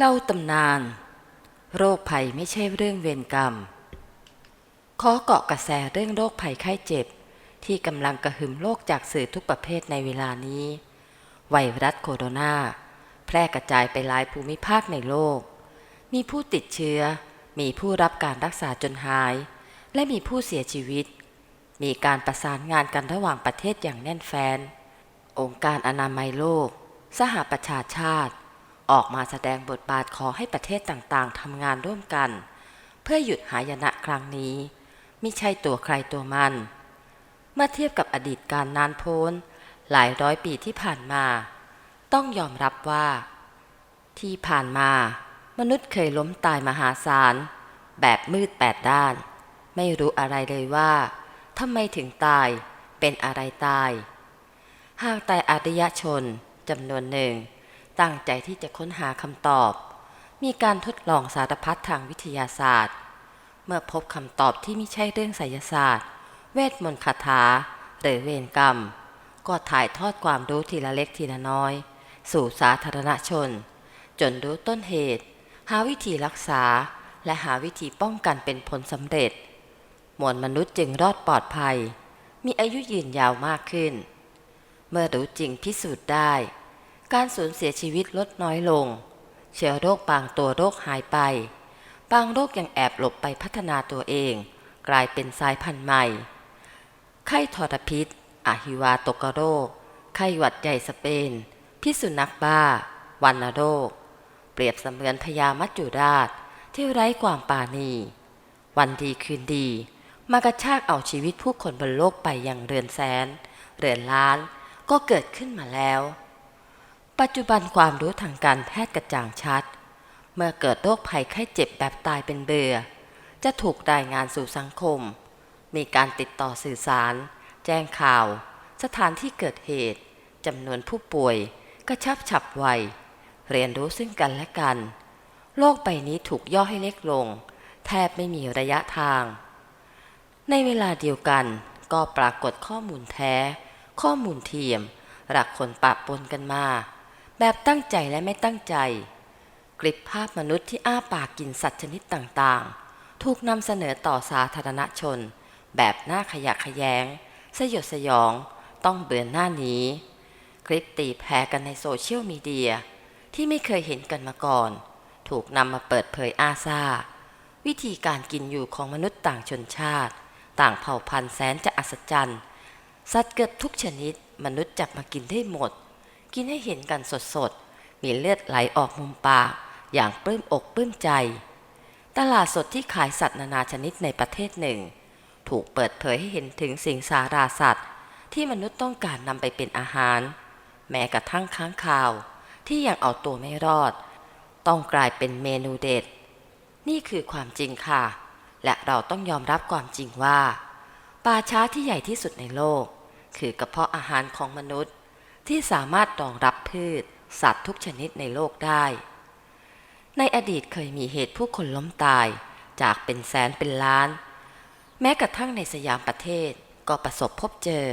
เล่าตำนาน โรคภัยไม่ใช่เรื่องเวรกรรม ขอเกาะกระแสเรื่องโรคภัยไข้เจ็บ ที่กำลังกระหึ่มโลกจากสื่อทุกประเภทในเวลานี้ ไวรัสโคโรนา แพร่กระจายไปหลายภูมิภาคในโลก มีผู้ติดเชื้อ มีผู้รับการรักษาจนหาย และมีผู้เสียชีวิต มีการประสานงานกันระหว่างประเทศอย่างแน่นแฟ้นองค์การอนามัยโลก สหประชาชาติ ออกมาแสดงบทบาทขอให้ประเทศต่างๆทำงานร่วมกัน เพื่อหยุดหายนะครั้งนี้ม่ใช่ตัวใครตัวมัน เมื่อเทียบกับอดีตการนานโพ้น หลายร้อยปีที่ผ่านมา ต้องยอมรับว่า ที่ผ่านมา มนุษย์เคยล้มตายมหาศาล แบบมืดแปดด้าน ไม่รู้อะไรเลยว่าทำไมถึงตายเป็นอะไรตาย หากแต่อารยชนจำนวนหนึ่ง ตั้งใจที่จะค้นหาคำตอบ มีการทดลองสารพัดทางวิทยาศาสตร์ เมื่อพบคำตอบที่ไม่ใช่เรื่องไสยศาสตร์ เวทมนต์คาถาหรือเวรกรรม ก็ถ่ายทอดความรู้ทีละเล็กทีละน้อย สู่สาธารณชน จนรู้ต้นเหตุ หาวิธีรักษา และหาวิธีป้องกันเป็นผลสำเร็จ มวลมนุษย์จึงรอดปลอดภัย มีอายุยืนยาวมากขึ้น เมื่อรู้จริงพิสูจน์ได้ การสูญเสียชีวิตลดน้อยลง เชื้อโรคบางตัวโรคหายไป บางโรคยังแอบหลบไปพัฒนาตัวเอง กลายเป็นสายพันธุ์ใหม่ ไข้ทรพิษอะฮิวาตกโรค ไข้หวัดใหญ่สเปน พิษสุนัขบ้า วันโรค เปรียบเสมือนพญามัจจุราช ที่ไร้ความปราณี วันดีคืนดี มากระชากเอาชีวิตผู้คนบนโลกไปอย่างเรือนแสน เรือนล้าน ก็เกิดขึ้นมาแล้ว ปัจจุบันความรู้ทางการแพทย์กระจ่างชัด เมื่อเกิดโรคภัยไข้เจ็บแบบตายเป็นเบือจะถูกรายงานสู่สังคม มีการติดต่อสื่อสาร แจ้งข่าว สถานที่เกิดเหตุจำนวนผู้ป่วยกระชับฉับไว เรียนรู้ซึ่งกันและกัน โลกใบนี้ถูกย่อให้เล็กลง แทบไม่มีระยะทาง ในเวลาเดียวกันก็ปรากฏข้อมูลแท้ ข้อมูลเทียมหลักคนปะปนกันมา แบบตั้งใจและไม่ตั้งใจ คลิปภาพมนุษย์ที่อ้าปากกินสัตว์ชนิดต่างๆ ถูกนำเสนอต่อสาธารณชน แบบหน้าขยะขยง สยดสยอง ต้องเบือนหน้านี้ คลิปตีแพ้กันในโซเชียลมีเดีย ที่ไม่เคยเห็นกันมาก่อน ถูกนำมาเปิดเผยอาซาวิธีการกินอยู่ของมนุษย์ต่างชนชาติ ต่างเผ่าพันธุ์แสนจะอัศจรรย์ สัตว์เกือบทุกชนิด มนุษย์จับมากินได้หมด กินให้เห็นกันสดๆ มีเลือดไหลออกมุมปาก อย่างปลื้มอกปลื้มใจ ตลาดสดที่ขายสัตว์นานาชนิดในประเทศหนึ่ง ถูกเปิดเผยให้เห็นถึงสิ่งสาราสัตว์ ที่มนุษย์ต้องการนำไปเป็นอาหาร แม้กระทั่งค้างคาว ที่ยังเอาตัวไม่รอด ต้องกลายเป็นเมนูเด็ด นี่คือความจริงค่ะ และเราต้องยอมรับความจริงว่าป่าช้าที่ใหญ่ที่สุดในโลก คือกระเพาะอาหารของมนุษย์ ที่สามารถรองรับพืช สัตว์ทุกชนิดในโลกได้ ในอดีตเคยมีเหตุผู้คนล้มตายจากเป็นแสนเป็นล้าน แม้กระทั่งในสยามประเทศก็ประสบพบเจอ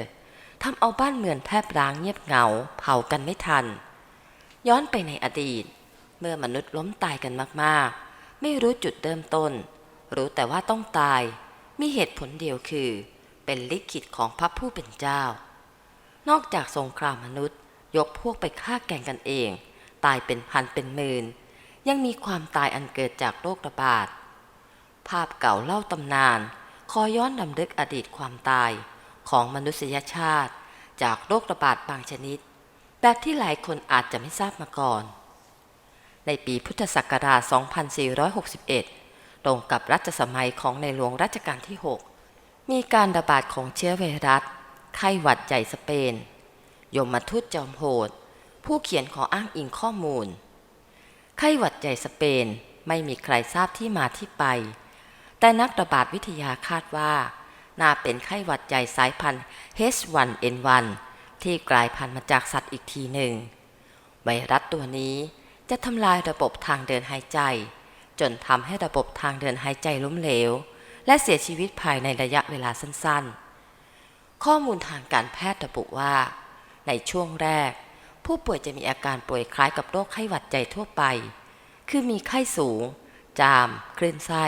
ทำเอาบ้านเมืองแทบร้างเงียบเหงา เผากันไม่ทัน ย้อนไปในอดีต เมื่อมนุษย์ล้มตายกันมากๆ ไม่รู้จุดเริ่มต้น รู้แต่ว่าต้องตาย มีเหตุผลเดียวคือ เป็นลิขิตของพระผู้เป็นเจ้า นอกจากสงครามมนุษย์ ยกพวกไปฆ่าแก่งกันเอง ตายเป็นพันเป็นหมื่น ยังมีความตายอันเกิดจากโรคระบาด ภาพเก่าเล่าตำนาน คอยย้อนดำลึกอดีตความตายของมนุษยชาติ จากโรคระบาดบางชนิด แบบที่หลายคนอาจจะไม่ทราบมาก่อน ในปีพุทธศักราช 2461 ตรงกับรัชสมัยของในหลวงรัชกาลที่ 6 มีการระบาดของเชื้อไวรัส ไข้หวัดใหญ่สเปน ยมทูตจอมโหด ผู้เขียนขออ้างอิงข้อมูล ไข้หวัดใหญ่สเปนไม่มีใครทราบที่มาที่ไป แต่นักระบาดวิทยาคาดว่า น่าเป็นไข้หวัดใหญ่สายพันธุ์ H1N1 ที่กลายพันธุ์มาจากสัตว์อีกทีหนึ่ง ไวรัสตัวนี้จะทำลายระบบทางเดินหายใจ จนทำให้ระบบทางเดินหายใจล้มเหลว และเสียชีวิตภายในระยะเวลาสั้นๆ ข้อมูลทางการแพทย์ระบุว่า ในช่วงแรก ผู้ป่วยจะมีอาการป่วยคล้ายกับโรคไข้หวัดใหญ่ทั่วไป คือมีไข้สูง จาม คลื่นไส้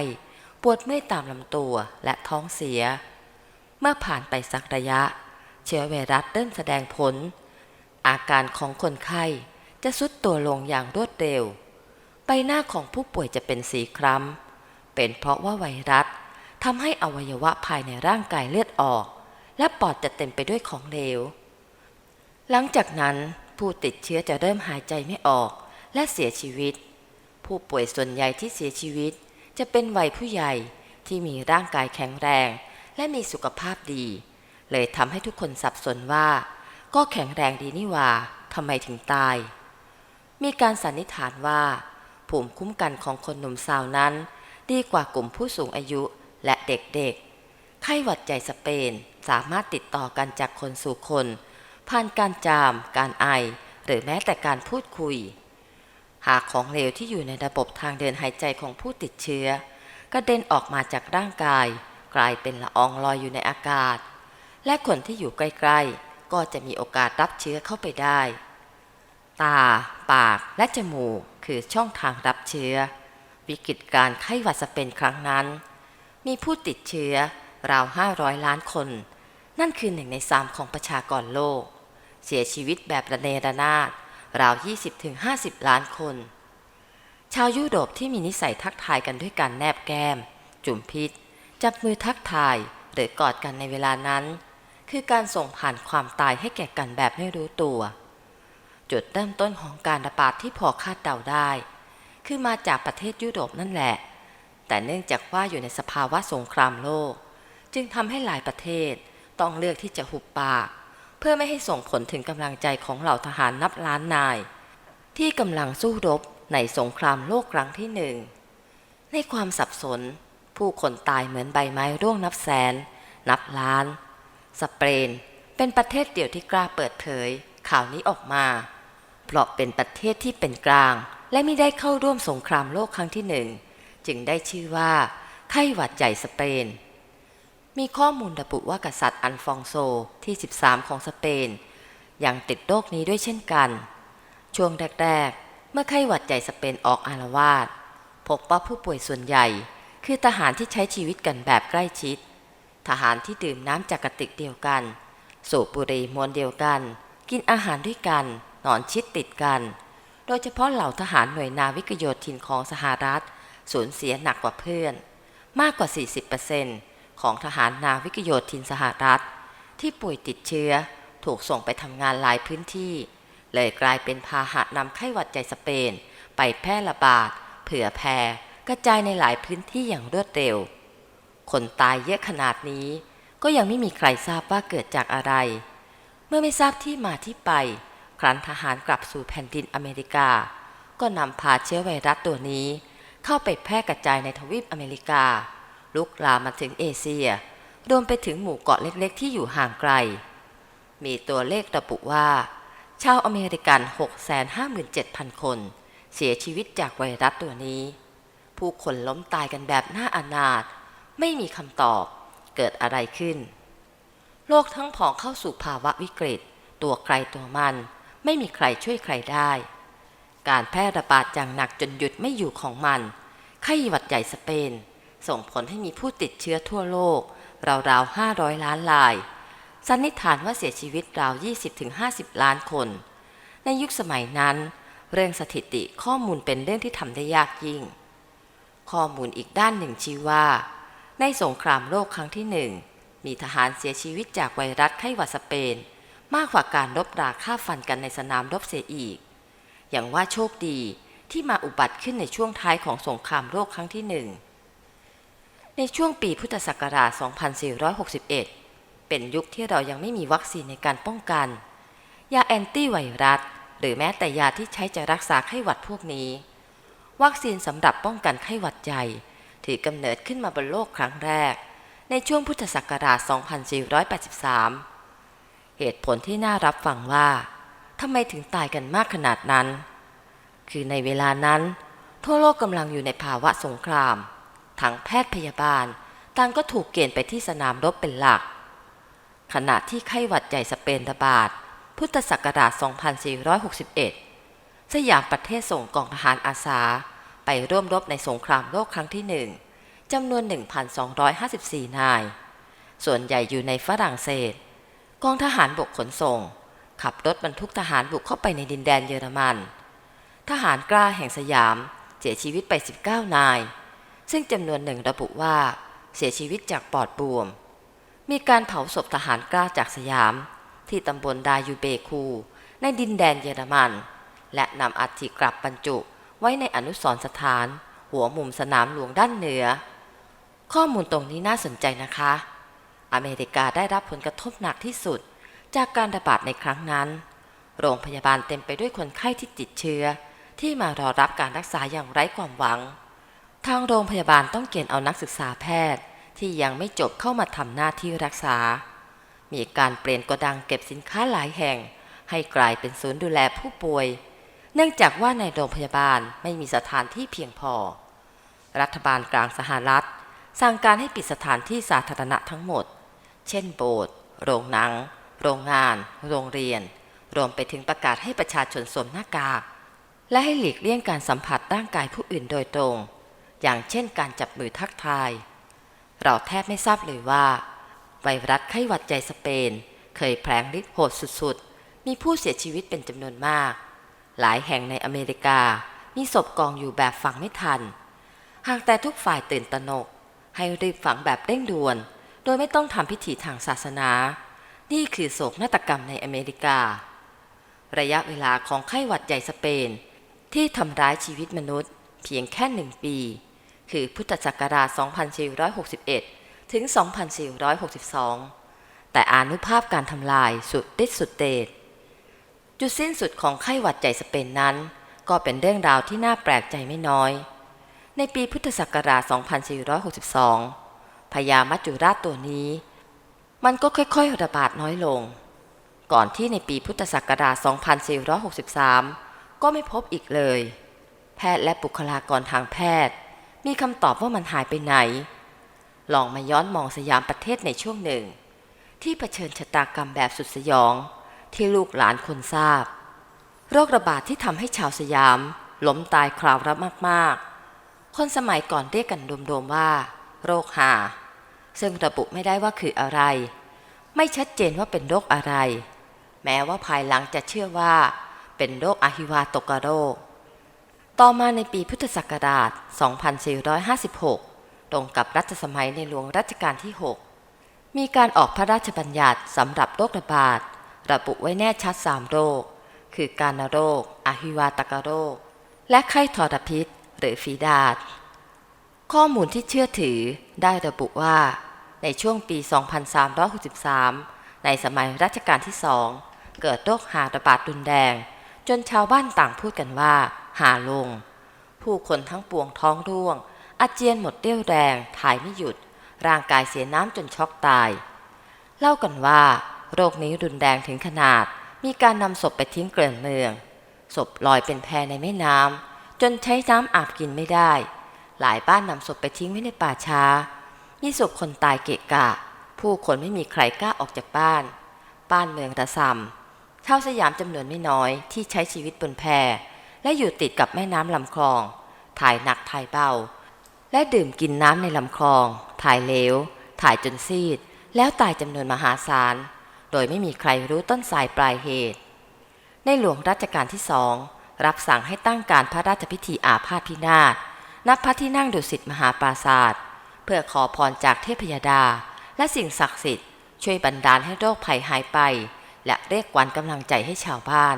ปวดเมื่อยตามลำตัวและท้องเสีย เมื่อผ่านไปสักระยะ เชื้อไวรัสเริ่มแสดงผล อาการของคนไข้จะสุดตัวลงอย่างรวดเร็ว ใบหน้าของผู้ป่วยจะเป็นสีคล้ำเป็นเพราะว่าไวรัสทำให้อวัยวะภายในร่างกายเลือดออก และปอดจะเต็มไปด้วยของเหลว หลังจากนั้นผู้ติดเชื้อจะเริ่มหายใจไม่ออกและเสียชีวิต ผู้ป่วยส่วนใหญ่ที่เสียชีวิต จะเป็นวัยผู้ใหญ่ที่มีร่างกายแข็งแรง และมีสุขภาพดี เลยทำให้ทุกคนสับสนว่า ก็แข็งแรงดีนี่ว่าทำไมถึงตาย มีการสันนิษฐานว่า ภูมิคุ้มกันของคนหนุ่มสาวนั้น ดีกว่ากลุ่มผู้สูงอายุและเด็กๆ ไข้หวัดใหญ่สเปนสามารถติดต่อกันจากคนสู่คน ผ่านการจาม การไอ หรือแม้แต่การพูดคุย หากของเหลวที่อยู่ในระบบทางเดินหายใจของผู้ติดเชื้อกระเด็นออกมาจากร่างกาย กลายเป็นละอองลอยอยู่ในอากาศ และคนที่อยู่ใกล้ๆ ก็จะมีโอกาสรับเชื้อเข้าไปได้ ตา ปากและจมูกคือช่องทางรับเชื้อ วิกฤตการไข้หวัดสเปนครั้งนั้น มีผู้ติดเชื้อ ราว 500 ล้านคน นั่นคือหนึ่งในสามของประชากรโลก เสียชีวิตแบบระเนระนาดราว 20-50 ล้านคน ชาวยุโรปที่มีนิสัยทักทายกันด้วยการแนบแก้ม จุ่มพิษ จับมือทักทายหรือกอดกันในเวลานั้น คือการส่งผ่านความตายให้แก่กันแบบไม่รู้ตัว จุดเริ่มต้นของการระบาดที่พอคาดเดาได้ คือมาจากประเทศยุโรปนั่นแหละ แต่เนื่องจากว่าอยู่ในสภาวะสงครามโลก จึงทำให้หลายประเทศต้องเลือกที่จะหุบปาก เพื่อไม่ให้ส่งผลถึงกำลังใจของเหล่าทหารนับล้านนาย ที่กำลังสู้รบในสงครามโลกครั้งที่หนึ่ง ในความสับสน ผู้คนตายเหมือนใบไม้ร่วงนับแสน นับล้าน สเปนเป็นประเทศเดียวที่กล้าเปิดเผย ข่าวนี้ออกมา เพราะเป็นประเทศที่เป็นกลาง และไม่ได้เข้าร่วมสงครามโลกครั้งที่หนึ่ง จึงได้ชื่อว่า ไข้หวัดใหญ่สเปน มีข้อมูลระบุว่ากษัตริย์อันฟองโซที่ 13 ของสเปน ยังติดโรคนี้ด้วยเช่นกัน ช่วงแรก ๆ เมื่อไข้หวัดใหญ่สเปนออกอารวาสพบว่าผู้ป่วยส่วนใหญ่ คือทหารที่ใช้ชีวิตกันแบบใกล้ชิด ทหารที่ดื่มน้ำจากกระติกเดียวกัน สูบบุหรี่มวนเดียวกัน กินอาหารด้วยกัน นอนชิดติดกัน โดยเฉพาะเหล่าทหารหน่วยนาวิกโยธินของสหรัฐ สูญเสียหนักกว่าเพื่อน มากกว่า 40% ของทหารนาวิกโยธินสหรัฐ ที่ป่วยติดเชื้อถูกส่งไปทำงานหลายพื้นที่ เลยกลายเป็นพาหะนำไข้หวัดใหญ่สเปน ไปแพร่ระบาด เผื่อแผ่กระจายในหลายพื้นที่อย่างรวดเร็ว คนตายเยอะขนาดนี้ ก็ยังไม่มีใครทราบว่าเกิดจากอะไร เมื่อไม่ทราบที่มาที่ไป ครั้นทหารกลับสู่แผ่นดินอเมริกา ก็นำพาเชื้อไวรัสตัวนี้ เข้าไปแพร่กระจายในทวีปอเมริกา ลุกลามมาถึงเอเชีย รวมไปถึงหมู่เกาะเล็กๆ ที่อยู่ห่างไกล มีตัวเลขระบุว่า ชาวอเมริกัน 657,000 คน เสียชีวิตจากไวรัสตัวนี้ ผู้คนล้มตายกันแบบน่าอนาถไม่มีคำตอบเกิดอะไรขึ้น โลกทั้งผองเข้าสู่ภาวะวิกฤต ตัวใครตัวมัน ไม่มีใครช่วยใครได้ การแพร่ระบาดอย่างหนักจนหยุดไม่อยู่ของมันไข้หวัดใหญ่สเปน ส่งผลให้มีผู้ติดเชื้อทั่วโลก ราวๆ 500 ล้านราย สันนิษฐานว่าเสียชีวิตราว 20-50 ล้านคน ในยุคสมัยนั้น เรื่องสถิติข้อมูลเป็นเรื่องที่ทำได้ยากยิ่ง ข้อมูลอีกด้านหนึ่งชี้ว่า ในสงครามโลกครั้งที่หนึ่งมีทหารเสียชีวิตจากไวรัสไข้หวัดสเปน มากกว่าการรบราฆ่าฟันกันในสนามรบเสียอีก อย่างว่าโชคดีที่มาอุบัติขึ้นในช่วงท้ายของสงครามโลกครั้งที่หนึ่ง ในช่วงปีพุทธศักราช 2461 เป็นยุคที่เรายังไม่มีวัคซีนในการป้องกัน ยาแอนตี้ไวรัส หรือแม้แต่ยาที่ใช้จะรักษาไข้หวัดพวกนี้ วัคซีนสำหรับป้องกันไข้หวัดใหญ่ ถือกำเนิดขึ้นมาบนโลกครั้งแรก ในช่วงพุทธศักราช 2483 เหตุผลที่น่ารับฟังว่าทำไมถึงตายกันมากขนาดนั้น คือในเวลานั้น ทั่วโลกกำลังอยู่ในภาวะสงคราม ทั้งแพทย์พยาบาลต่างก็ถูกเกณฑ์ไปที่สนามรบเป็นหลัก ขณะที่ไข้หวัดใหญ่สเปนระบาด พุทธศักราช 2461 สยามประเทศส่งกองทหารอาสา ไปร่วมรบในสงครามโลกครั้งที่หนึ่งจำนวน 1,254 นาย ส่วนใหญ่อยู่ในฝรั่งเศส กองทหารบกขนส่ง ขับรถบรรทุกทหารบุกเข้าไปในดินแดนเยอรมัน ทหารกล้าแห่งสยามเสียชีวิตไป 19 นาย ซึ่งจำนวนหนึ่งระบุว่า เสียชีวิตจากปอดบวม มีการเผาศพทหารกล้าจากสยาม ที่ตำบลดายูเบคู ในดินแดนเยอรมัน และนำอัฐิกลับบรรจุไว้ในอนุสรณ์สถาน หัวมุมสนามหลวงด้านเหนือ ข้อมูลตรงนี้น่าสนใจนะคะ อเมริกาได้รับผลกระทบหนักที่สุด จากการระบาดในครั้งนั้น โรงพยาบาลเต็มไปด้วยคนไข้ที่ติดเชื้อ ที่มารอรับการรักษาอย่างไร้ความหวัง ทางโรงพยาบาลต้องเกณฑ์เอานักศึกษาแพทย์ ที่ยังไม่จบเข้ามาทำหน้าที่รักษา มีการเปลี่ยนโกดังเก็บสินค้าหลายแห่ง ให้กลายเป็นศูนย์ดูแลผู้ป่วย เนื่องจากว่าในโรงพยาบาลไม่มีสถานที่เพียงพอ รัฐบาลกลางสหรัฐ สั่งการให้ปิดสถานที่สาธารณะทั้งหมด เช่นโบสถ์โรงหนัง โรงงาน โรงเรียน รวมไปถึงประกาศให้ประชาชนสวมหน้ากาก และให้หลีกเลี่ยงการสัมผัสร่างกายผู้อื่นโดยตรง อย่างเช่นการจับมือทักทาย เราแทบไม่ทราบเลยว่า ไวรัสไข้หวัดใหญ่สเปน เคยแพร่ฤทธิ์โหดสุดๆ มีผู้เสียชีวิตเป็นจำนวนมาก หลายแห่งในอเมริกามีศพกองอยู่แบบฝังไม่ทัน หากแต่ทุกฝ่ายตื่นตระหนก ให้รีบฝังแบบเร่งด่วน โดยไม่ต้องทำพิธีทางศาสนา นี่คือโศกนาฏกรรมในอเมริกา ระยะเวลาของไข้หวัดใหญ่สเปน ที่ทำร้ายชีวิตมนุษย์ เพียงแค่หนึ่งปี คือพุทธศักราช 2461 ถึง 2462 แต่อานุภาพการทำลายสุดฤทธิ์สุดเดชจุดสิ้นสุดของไข้หวัดใหญ่สเปนนั้น ก็เป็นเรื่องราวที่น่าแปลกใจไม่น้อย ในปีพุทธศักราช 2462 พญามัจจุราชตัวนี้ มันก็ค่อยๆระบาดน้อยลง ก่อนที่ในปีพุทธศักราช 2463 ก็ไม่พบอีกเลย แพทย์และบุคลากรทางแพทย์ มีคำตอบว่ามันหายไปไหน ลองมาย้อนมองสยามประเทศในช่วงหนึ่ง ที่เผชิญชะตากรรมแบบสุดสยอง ที่ลูกหลานคนทราบ โรคระบาดที่ทำให้ชาวสยามล้มตายคราวละมากๆ คนสมัยก่อนเรียกกันรวมๆว่า โรคหา ซึ่งระบุไม่ได้ว่าคืออะไร ไม่ชัดเจนว่าเป็นโรคอะไร แม้ว่าภายหลังจะเชื่อว่า เป็นโรคอหิวาตกโรค ต่อมาในปีพุทธศักราช 2456 ตรงกับรัชสมัยในหลวงรัชกาลที่ 6 มีการออกพระราชบัญญัติสำหรับโรคระบาด ระบุไว้แน่ชัด3โรค คือการโรค อหิวาตกโรค และไข้ทรพิษ หรือฝีดาษข้อมูลที่เชื่อถือได้ระบุว่า ในช่วงปี 2363 ในสมัยรัชกาลที่สองเกิดโรคหาระบาดรุนแรง จนชาวบ้านต่างพูดกันว่า หาลง ผู้คนทั้งปวงท้องร่วง อาเจียนหมดเรี่ยวแรงถ่ายไม่หยุด ร่างกายเสียน้ำจนช็อกตาย เล่ากันว่า โรคนี้รุนแรงถึงขนาด มีการนำศพไปทิ้งเกลื่อนเมือง ศพลอยเป็นแพในแม่น้ำจนใช้น้ำอาบกินไม่ได้ หลายบ้านนำศพไปทิ้งไว้ในป่าช้า มีศพคนตายเกะกะ ผู้คนไม่มีใครกล้าออกจากบ้าน บ้านเมืองระซำ ชาวสยามจำนวนไม่น้อยที่ใช้ชีวิตบนแพและอยู่ติดกับแม่น้ำลำคลอง ถ่ายหนักถ่ายเบา และดื่มกินน้ำในลำคลอง ถ่ายเลว ถ่ายจนซีด แล้วตายจำนวนมหาศาล โดยไม่มีใครรู้ต้นสายปลายเหตุ ในหลวงรัชกาลที่สองรับสั่งให้ตั้งการพระราชพิธีอาพาธพินาศณพระที่นั่งดุสิตมหาปราศาสตร์เพื่อขอพรจากเทพยดา และสิ่งศักดิ์สิทธิ์ช่วยบันดาลให้โรคภัยหายไป และเรียกขวัญกำลังใจให้ชาวบ้าน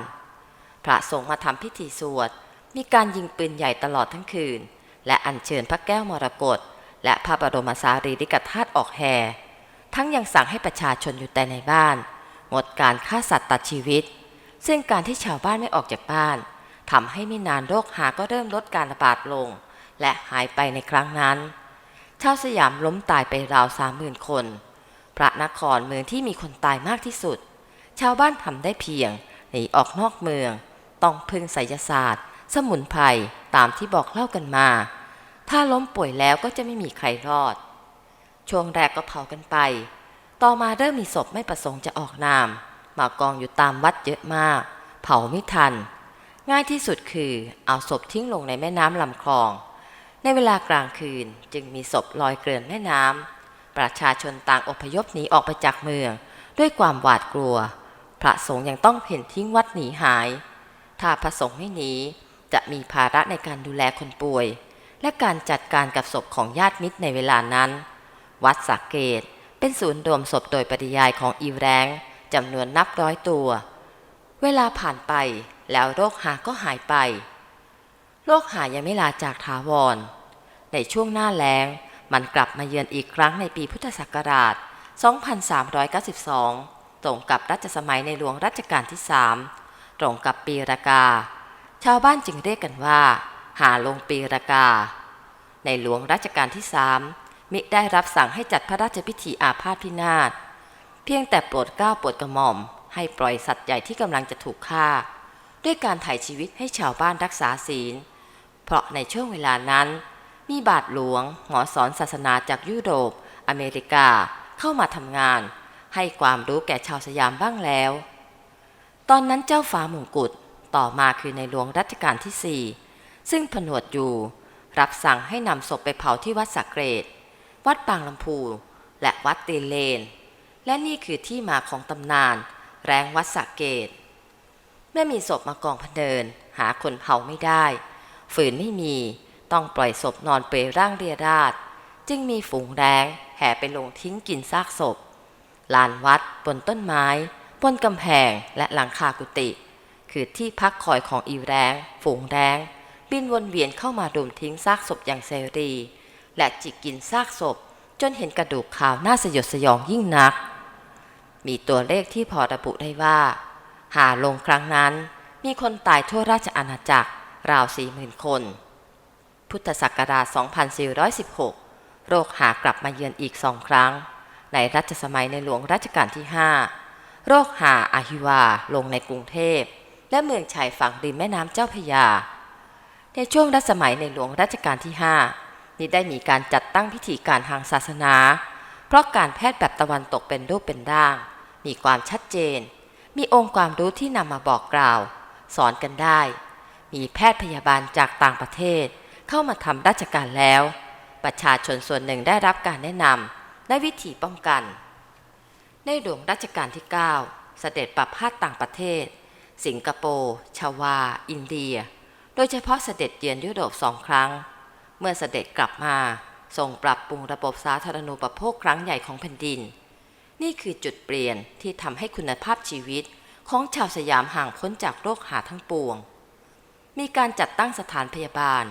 พระสงฆ์มาทำพิธีสวด มีการยิงปืนใหญ่ตลอดทั้งคืน และอัญเชิญพระแก้วมรกตและพระบรมสารีริกธาตุออกแห่ทั้งยังสั่งให้ประชาชนอยู่แต่ในบ้าน งดการฆ่าสัตว์ตัดชีวิต ซึ่งการที่ชาวบ้านไม่ออกจากบ้านทำให้ไม่นานโรคหาก็เริ่มลดการระบาดลง และหายไปในครั้งนั้นชาวสยามล้มตายไปราวสามหมื่นคน พระนครเมืองที่มีคนตายมากที่สุด ชาวบ้านทำได้เพียงหนีออกนอกเมือง ต้องพึ่งไสยศาสตร์ สมุนไพรตามที่บอกเล่ากันมา ถ้าล้มป่วยแล้วก็จะไม่มีใครรอด ช่วงแรกก็เผากันไป ต่อมาเริ่มมีศพไม่ประสงค์จะออกนาม มากองอยู่ตามวัดเยอะมาก เผาไม่ทัน ง่ายที่สุดคือเอาศพทิ้งลงในแม่น้ำลำคลอง ในเวลากลางคืนจึงมีศพลอยเกลื่อนแม่น้ำประชาชนต่างอพยพหนีออกไปจากเมือง ด้วยความหวาดกลัว พระสงฆ์ยังต้องเพ่นทิ้งวัดหนีหาย ถ้าพระสงฆ์ไม่หนีจะมีภาระในการดูแลคนป่วย และการจัดการกับศพของญาติมิตรในเวลานั้น วัดสักเกตเป็นศูนย์รวมศพโดยปริยายของอีแรงจำนวนนับร้อยตัว เวลาผ่านไปแล้วโรคหาก็หายไป โรคหายังไม่ลาจากถาวร ในช่วงหน้าแล้งมันกลับมาเยือนอีกครั้งในปีพุทธศักราช 2392 ตรงกับรัชสมัยในหลวงรัชกาลที่3ตรงกับปีรากา ชาวบ้านจึงเรียกกันว่า หาลงปีรากา ในหลวงรัชกาลที่3มิได้รับสั่งให้จัดพระราชพิธีอาพาธพินาศเพียงแต่โปรดเกล้าโปรดกระหม่อม ให้ปล่อยสัตว์ใหญ่ที่กำลังจะถูกฆ่า ด้วยการถ่ายชีวิตให้ชาวบ้านรักษาศีล เพราะในช่วงเวลานั้น มีบาทหลวงหมอสอนศาสนาจากยุโรป อเมริกาเข้ามาทำงาน ให้ความรู้แก่ชาวสยามบ้างแล้ว ตอนนั้นเจ้าฟ้ามงกุฎต่อมาคือในหลวงรัชกาลที่สี่ซึ่งผนวดอยู่ รับสั่งให้นำศพไปเผาที่วัดสักเกรด วัดปางลำพู และวัดตีเลน และนี่คือที่มาของตำนาน แรงวัดสักเกตเมื่อมีศพมากองพะเนิน หาคนเผาไม่ได้ ฝืนไม่มีต้องปล่อยศพนอนเปรยร่างเรียราด จึงมีฝูงแรงแห่ไปลงทิ้งกินซากศพ ลานวัด บนต้นไม้ บนกำแพงและหลังคากุฏิคือที่พักคอยของอีแรงฝูงแรงบินวนเวียนเข้ามารุมทิ้งซากศพอย่างเสรี และจิกกินซากศพ จนเห็นกระดูกขาวน่าสยดสยองยิ่งนัก มีตัวเลขที่พอระบุได้ว่า หาลงครั้งนั้นมีคนตายทั่วราชอาณาจักรราวสี่หมื่นคน พุทธศักราช 2416 โรคหากลับมาเยือนอีกสองครั้ง ในรัชสมัยในหลวงรัชกาลที่ 5 โรคหาอาฮิวาลงในกรุงเทพ และเมืองชายฝั่งริมแม่น้ำเจ้าพยา ในช่วงรัชสมัยในหลวงรัชกาลที่ 5 นี้ได้มีการจัดตั้งพิธีการทางศาสนา เพราะการแพทย์แบบตะวันตกเป็นรูปเป็นร่าง มีความชัดเจน มีองค์ความรู้ที่นำมาบอกกล่าว สอนกันได้ มีแพทย์พยาบาลจากต่างประเทศ เข้ามาทำราชการแล้ว ประชาชนส่วนหนึ่งได้รับการแนะนำ และวิธีป้องกัน ในหลวงรัชกาลที่ 9 เสด็จปรับพาสต่างประเทศ สิงคโปร์ ชาวา อินเดีย โดยเฉพาะเสด็จเยือนยุโรปสองครั้ง เมื่อเสด็จกลับมาทรงปรับปรุงระบบสาธารณูปโภคครั้งใหญ่ของแผ่นดิน นี่คือจุดเปลี่ยนที่ทำให้คุณภาพชีวิตของชาวสยามห่างพ้นจากโรคหาทั้งปวง มีการจัดตั้งสถานพยาบาล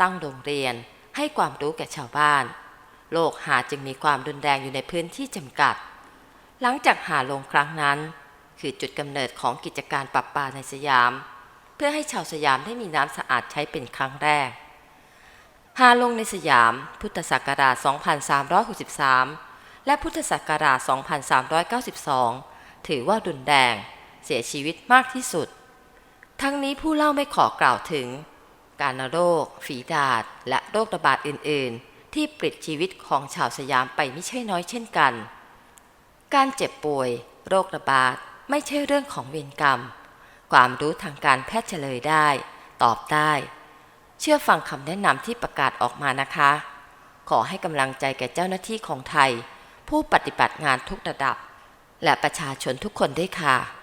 ตั้งโรงเรียน ให้ความรู้แก่ชาวบ้าน โรคหาจึงมีความรุนแรงอยู่ในพื้นที่จำกัด หลังจากหาลงครั้งนั้น คือจุดกำเนิดของกิจการปรับปาในสยาม เพื่อให้ชาวสยามได้มีน้ำสะอาดใช้เป็นครั้งแรก หาลงในสยาม พุทธศักราช 2363 และพุทธศักราช 2392 ถือว่ารุนแรงเสียชีวิตมากที่สุด ทั้งนี้ผู้เล่าไม่ขอกล่าวถึง การโรค ฝีดาษ และโรคระบาดอื่น ๆ ที่ปลิดชีวิตของชาวสยามไปไม่ใช่น้อยเช่นกัน การเจ็บป่วย โรคระบาด ไม่ใช่เรื่องของเวรกรรม ความรู้ทางการแพทย์เฉลยได้ ตอบได้ เชื่อฟังคำแนะนำที่ประกาศออกมานะคะ ขอให้กำลังใจแก่เจ้าหน้าที่ของไทย ผู้ปฏิบัติงานทุกระดับ และประชาชนทุกคนด้วยค่ะ